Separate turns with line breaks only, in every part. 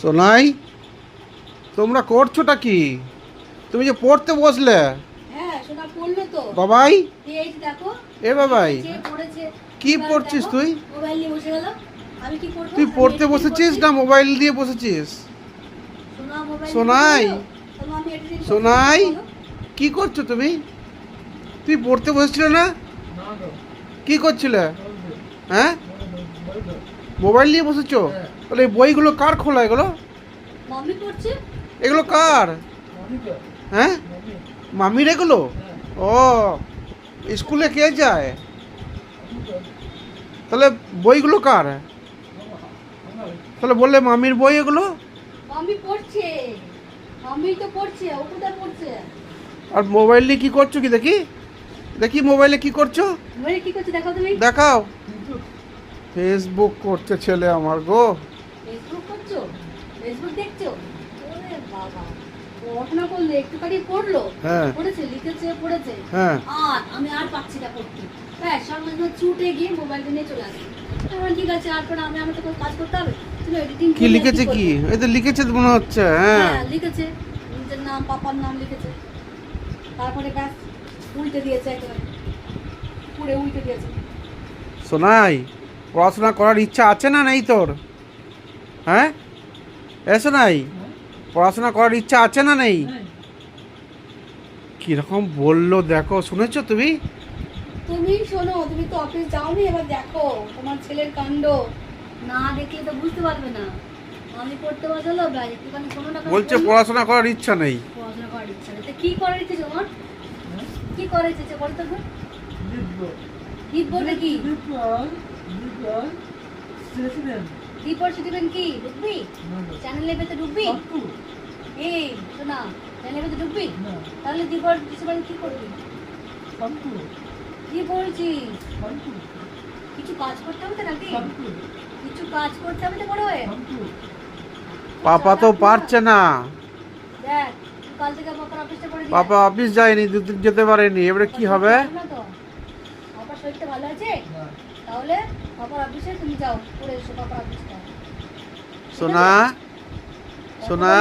সোনাই তোমরা করছোটা কি? তুমি যে পড়তে বসলে।
হ্যাঁ সোনা পড়ল তো।
বাবাই।
এই যে দেখো
এ বাবাই। কি পড়ছিস তুই?
মোবাইল নিয়ে বসে গেল আমি কি করব
তুই পড়তে বসেছিস না মোবাইল দিয়ে বসেছিস? সোনাই। সোনাই। কি করছ তুমি? তুই পড়তে বসেছিলে না? কি করছিলে? হ্যাঁ? মোবাইল নিয়ে বসেছো? তাহলে এই বইগুলো কার খোলা? এগুলো? এগুলো কার? হ্যাঁ? মামির এগুলো? ও স্কুলে কে যায়? তাহলে বইগুলো কার? তাহলে বললে মামির বই এগুলো? আর মোবাইল নিয়ে কি করছ কি দেখি? দেখি মোবাইলে কি করছ? দেখাও। ফেসবুক করছে ছেলে আমার গো।
ফেসবুক করছ? ফেসবুক দেখছ? ওরে বাবা। পড়াশোনা করলে একটুখানি পড়ল।
হ্যাঁ।
পড়েছে লিখেছে পড়েছে।
হ্যাঁ।
আর আমি আর পাচ্ছি না পড়তে। ব্যাস সঙ্গে সঙ্গে ছুটে গিয়ে মোবাইলটা নিয়ে চলে আসি। তখন ঠিক আছে আর পরে আমি আমার তো কাজ করতে হবে? তুমি এডিটিং
কি লিখেছে কি এই তো লিখেছে মনে হচ্ছে হ্যাঁ।
হ্যাঁ লিখেছে। নিজের নাম পাপার নাম লিখেছে। তারপরে ব্যাস উল্টে দিয়েছে একেবারে। পুরে উল্টে দিয়েছে।
সোনাই পড়াশোনা করার ইচ্ছা আছে না নেই তোর? হ্যাঁ? এ সোনাই পড়াশোনা করার ইচ্ছা আছে না নেই? কীরকম বলল দেখো শুনেছো তুমি?
তুমি শোনো তুমি তো অফিস যাওনি এবার দেখো তোমার ছেলের কাণ্ড। না দেখলে তো বুঝতে পারবে না। আমি পড়তে বসালো ব্যাস একটুখানি কোনো না
বলছে পড়াশোনা করার ইচ্ছা নেই।
পড়াশোনা করার ইচ্ছা নেই। তা কি করার ইচ্ছে তোমার? কি করার ইচ্ছে বলতো কি ঢুকবি? চ্যানেলে পেতে ঢুকবি? এই শোনা চ্যানেলে পেতে ঢুকবি? তাহলে কি করবি? কি বলছিস কিছু কাজ করতে হবে নাকি? কিছু কাজ করতে হবে তো বড় হয়ে?
পাপা তো পারছে না।
দেখ তুই কাল থেকে পাপার অফিসটা করে
পাপা অফিস যায়নি দুদিন যেতে পারেনি। এবারে কি হবে?
পাপার শরীরটা ভালো আছে? তাহলে পাপার অফিসে তুমি যাও করে এসো পাপার অফিসটা
সোনা সোনা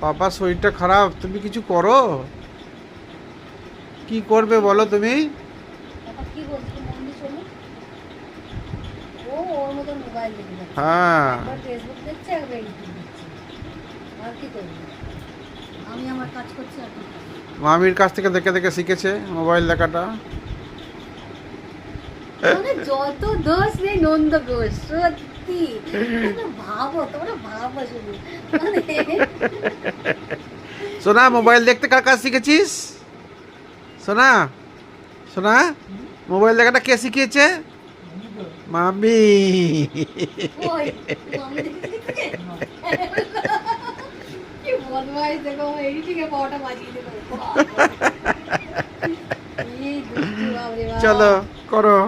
পাপার শরীরটা খারাপ তুমি কিছু করো? কি করবে বলো তুমি? হ্যাঁ? মামির কাছ থেকে দেখে দেখে শিখেছে মোবাইল দেখাটা।
যত দোষ নেই নন্দ ঘোষ সত্যি। ভাবো তোমরা ভাবো শুধু।
সোনা মোবাইল দেখতে কার কাছ শিখেছিস? সোনা সোনা মোবাইল দেখাটা কে শিখিয়েছে? মামি। চলো করো।